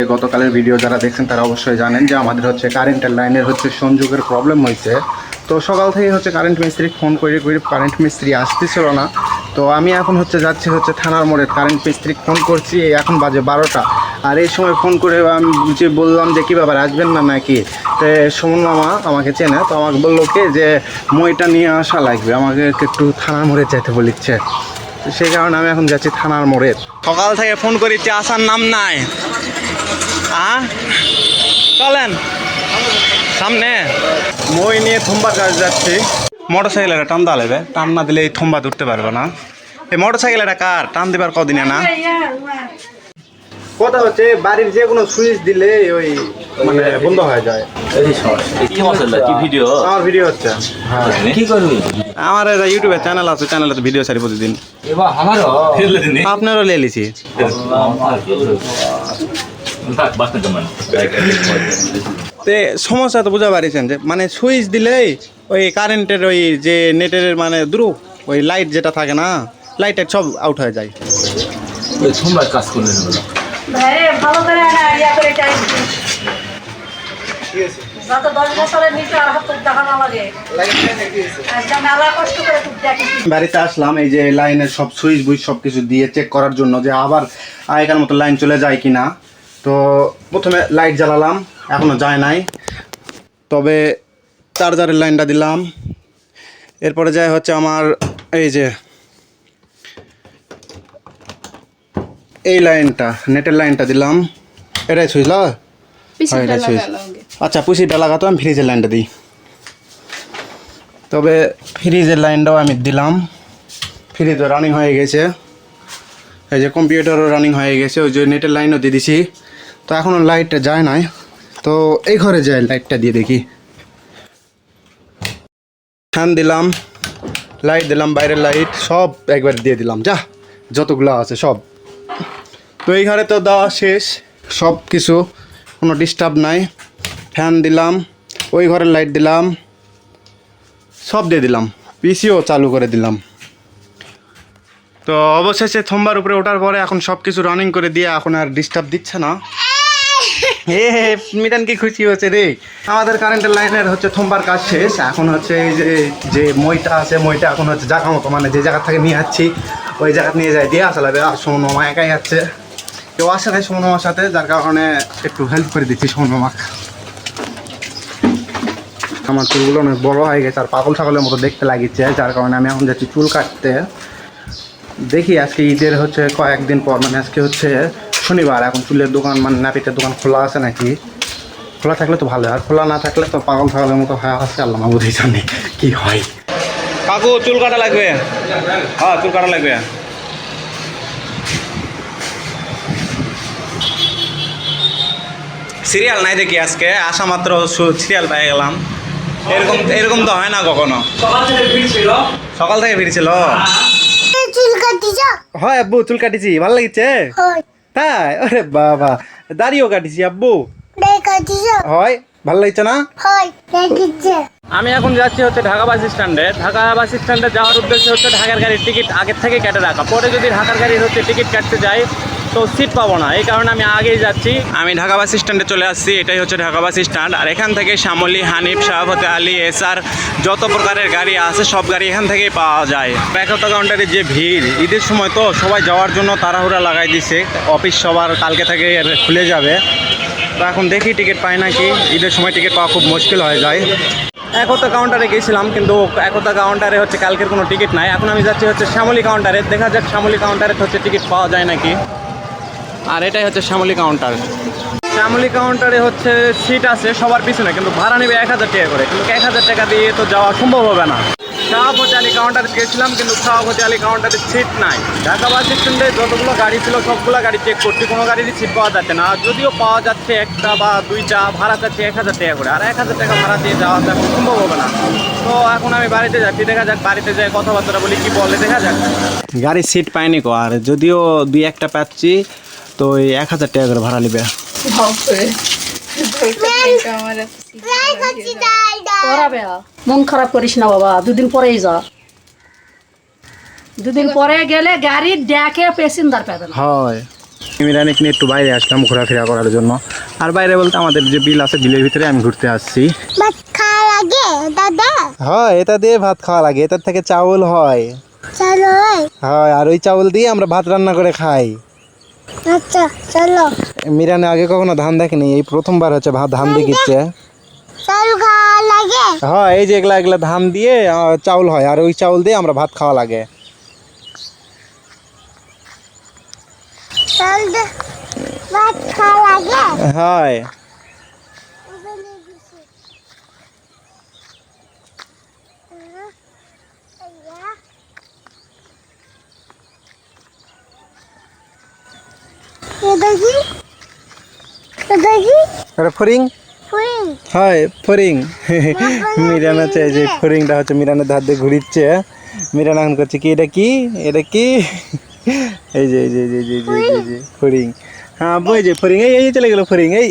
গতকালের ভিডিও যারা দেখছেন, তারা অবশ্যই জানেন যে আমাদের হচ্ছে কারেন্টের লাইনের হচ্ছে সংযোগের প্রবলেম হয়েছে। তো সকাল থেকে হচ্ছে কারেন্ট মিস্ত্রি ফোন করে করে কারেন্ট মিস্ত্রি আসতেছিল না। তো আমি এখন হচ্ছে যাচ্ছি হচ্ছে থানার মোড়ে কারেন্ট মিস্ত্রি ফোন করছি এখন বাজে বারোটা। আর এই সময় ফোন করে আমি যে বললাম যে কী ব্যাপার আসবেন না নাকি, তো সুমন মামা আমাকে চেনে, তো আমাকে বলল কে যে মইটা নিয়ে আসা লাগবে, আমাকে একটু থানার মোড়ে যেতে বলিচ্ছে সেই কারণে আমি এখন যাচ্ছি থানার মোড়ে। সকাল থেকে ফোন করেছি আসার নাম নাই। আ চলেন। সামনে। মই নিয়ে থম্বা কাজ যাচ্ছি। মোটর সাইকেল একটা টান দালেবে টান না দিলে এই থম্বা উঠতে পারবে না। এই মোটর সাইকেল একটা কার? টান দিবার কদিনে না? কথা হচ্ছে বাড়ির যে কোনো সুইচ দিলে ওই মানে বন্ধ হয়ে যায়। এই সমস্যা কি মশলা? কি ভিডিও আমার ভিডিও হচ্ছে। কি করবি? আমার একটা ইউটিউবে চ্যানেল আছে চ্যানেলে তো ভিডিও ছাড়ি প্রতিদিন। এবার আমারও। ফেলে দিনি আপনারও লিয়ে লিছি তে সমস্যা তো বুঝা পারিছেন যে মানে সুইচ দিলেই ওই কারেন্টের ওই যে নেটের মানে দ্রু ওই লাইট যেটা থাকে না লাইটের সব আউট হয়ে যায়। ওই সোমবার কাজ করলে ভালো করে ইয়া টাইম বাড়িতে আসলাম এই যে লাইনের সব সুইচ বুইচ সব কিছু দিয়ে চেক করার জন্য যে আবার আগেকার মতো লাইন চলে যায় কি না তো প্রথমে লাইট জ্বালালাম এখনও যায় নাই। তবে চার্জারের লাইনটা দিলাম। এরপরে যায় হচ্ছে আমার এই যে এই লাইনটা নেটের লাইনটা দিলাম। এটাই সুইচ লা হ্যাঁ, এটা সুইচ আচ্ছা পুষিটা লাগাতো আমি ফ্রিজের লাইনটা দিই। তবে ফ্রিজের লাইনটাও আমি দিলাম। ফ্রিজও রানিং হয়ে গেছে। এই যে কম্পিউটারও রানিং হয়ে গেছে ওই যে নেটের লাইনও দিয়ে দিছি। তো এখনও লাইটটা যায় নাই। তো এই ঘরে যায় লাইটটা দিয়ে দেখি। ফ্যান দিলাম লাইট দিলাম, বাইরের লাইট সব একবার দিয়ে দিলাম। যা, যতগুলো আছে সব। তো এই ঘরে তো দেওয়া শেষ, সব কিছু, কোনো ডিস্টার্ব নাই। ফ্যান দিলাম, ওই ঘরের লাইট দিলাম, সব দিয়ে দিলাম। পিসিও চালু করে দিলাম। তো অবশেষে থম্বার উপরে ওঠার পরে এখন সব কিছু রানিং করে দিয়ে এখন আর ডিস্টার্ব দিচ্ছে না। হে হে মিটান কি খুশি হচ্ছে রে? আমাদের কারেন্টের লাইনের হচ্ছে থম্বার কাজ শেষ। এখন হচ্ছে এই যে যে মইটা আছে, মইটা এখন হচ্ছে জায়গা মতো মানে যে জায়গা থেকে নিয়ে যাচ্ছি ওই জায়গা নিয়ে যাই, দিয়ে আসা লাগবে আর সোমন মামা একাই যাচ্ছে কেউ আসে নাই সোমন মামার সাথে, যার কারণে একটু হেল্প করে দিচ্ছি সোমন মামাকে আমার চুলগুলো অনেক বড় হয়ে গেছে, আর পাগল ছাগলের মতো দেখতে লাগিচ্ছে, যার কারণে আমি এখন যাচ্ছি চুল কাটতে। দেখি আজকে ঈদের হচ্ছে কয়েকদিন পর মানে আজকে হচ্ছে শনিবার এখন চুলের দোকান মানে নাপিতের দোকান খোলা আছে নাকি? খোলা থাকলে তো ভালো হয় আর খোলা না থাকলে তো পাগল ছাগলের মতো হয়ে আছে আল্লাহ মাবুদি জানে কি হয়। কাকু চুল কাটা লাগবে? হ্যাঁ চুল কাটা লাগবে। সিরিয়াল নাই দেখি আজকে আসা মাত্র সিরিয়াল পেয়ে গেলাম। এরকম এরকম তো হয় না কখনো। সকাল থেকে ফিরছিল চুল কাটিছ হয় আব্বু চুল কাটিছি ভালো লাগিছে? হয়। তাই আরে বাবা। দাড়িও কাটিছি আব্বু। হয় ভালো লাগছে না? হয় আমি এখন যাচ্ছি হচ্ছে ঢাকা বাস স্ট্যান্ডে। ঢাকা বাস স্ট্যান্ডে যাওয়ার উদ্দেশ্য হচ্ছে ঢাকার গাড়ির টিকিট আগের থেকে কেটে রাখা। পরে যদি ঢাকার গাড়ির হচ্ছে টিকিট কাটতে যাই তো সিট পাবো না, এই কারণে আমি আগেই যাচ্ছি। আমি ঢাকা বাস স্ট্যান্ডে চলে আসছি, এটাই হচ্ছে ঢাকা বাস স্ট্যান্ড। আর এখান থেকে শ্যামলী, হানিফ শাহফতে আলী এসআর যত প্রকারের গাড়ি আছে, সব গাড়ি এখান থেকেই পাওয়া যায়। একতা কাউন্টারে যে ভিড়, ঈদের সময় তো সবাই যাওয়ার জন্য তাড়াহুড়া লাগাই দিছে। অফিস সবার কালকে থেকে খুলে যাবে। তো এখন দেখি টিকিট পাই নাকি। ঈদের সময় টিকিট পাওয়া খুব মুশকিল হয়ে যায়। একতা কাউন্টারে গেছিলাম, কিন্তু একতা কাউন্টারে হচ্ছে কালকের কোনো টিকিট নাই। এখন আমি যাচ্ছি হচ্ছে শ্যামলী কাউন্টারে। দেখা যাক শ্যামলী কাউন্টারে হচ্ছে টিকিট পাওয়া যায় নাকি। আর এটাই হচ্ছে শ্যামলি কাউন্টার শ্যামলি কাউন্টারে হচ্ছে সিট আছে সবার পিছনে কিন্তু ভাড়া নেবে এক হাজার টাকা করে। কিন্তু এক হাজার টাকা দিয়ে তো যাওয়া সম্ভব হবে না। শাহপতি আলী কাউন্টারে গেছিলাম কিন্তু শাহপতি আলী কাউন্টারে সিট নাই। ঢাকা বাস স্ট্যান্ডে যতগুলো গাড়ি ছিল সবগুলো গাড়ি চেক করছি কোনো গাড়িরই সিট পাওয়া যাচ্ছে না। আর যদিও পাওয়া যাচ্ছে একটা বা দুইটা ভাড়া চাচ্ছে এক হাজার টাকা করে। আর এক হাজার টাকা ভাড়া দিয়ে যাওয়া এখন সম্ভব হবে না। তো এখন আমি বাড়িতে যাচ্ছি দেখা যাক বাড়িতে যাই কথাবার্তা বলি কি বলে দেখা যাক। গাড়ির সিট পাইনি কো আর যদিও দুই একটা পাচ্ছি তো ওই এক হাজার টাকা করে ভাড়া নেবে। মন খারাপ করিস না বাবা দুদিন পরেই যা। দুদিন পরে গেলে গাড়ি ডেকে প্যাসেঞ্জার পাবে না। হয়। মিরানিক নিয়ে একটু বাইরে আসলাম ঘোরাফেরা করার জন্য। আর বাইরে বলতে আমাদের যে বিল আছে বিলের ভিতরে আমি ঘুরতে আসছি। ভাত খাওয়া লাগে দাদা? হয় এটা দিয়ে ভাত খাওয়া লাগে এটার থেকে চাউল হয়। হয় আর ওই চাউল দিয়ে আমরা ভাত রান্না করে খাই। আচ্ছা চলো। মিরানে আগে কখনো ধান দেখেনি? এই প্রথমবার হচ্ছে ভাত ধান দেখিচ্ছে। হ্যাঁ হয় এই যে এগুলা এগুলা ধান দিয়ে চাউল হয় আর ওই চাউল দিয়ে আমরা ভাত খাওয়া লাগে। ভাত খাওয়া লাগে? হয়। এটা ফরিং হয় ফরিং মিরান যে ফরিংটা হচ্ছে মিরানের ধার দিয়ে ঘুরিচ্ছে মিরানা এখন করছে কি এটা কি? এটা কি? এই যে এই যে এই যে এই যে এই যে, এই যে ফরিং হ্যাঁ বই যে ফরিং এই এই চলে গেল ফরিং এই।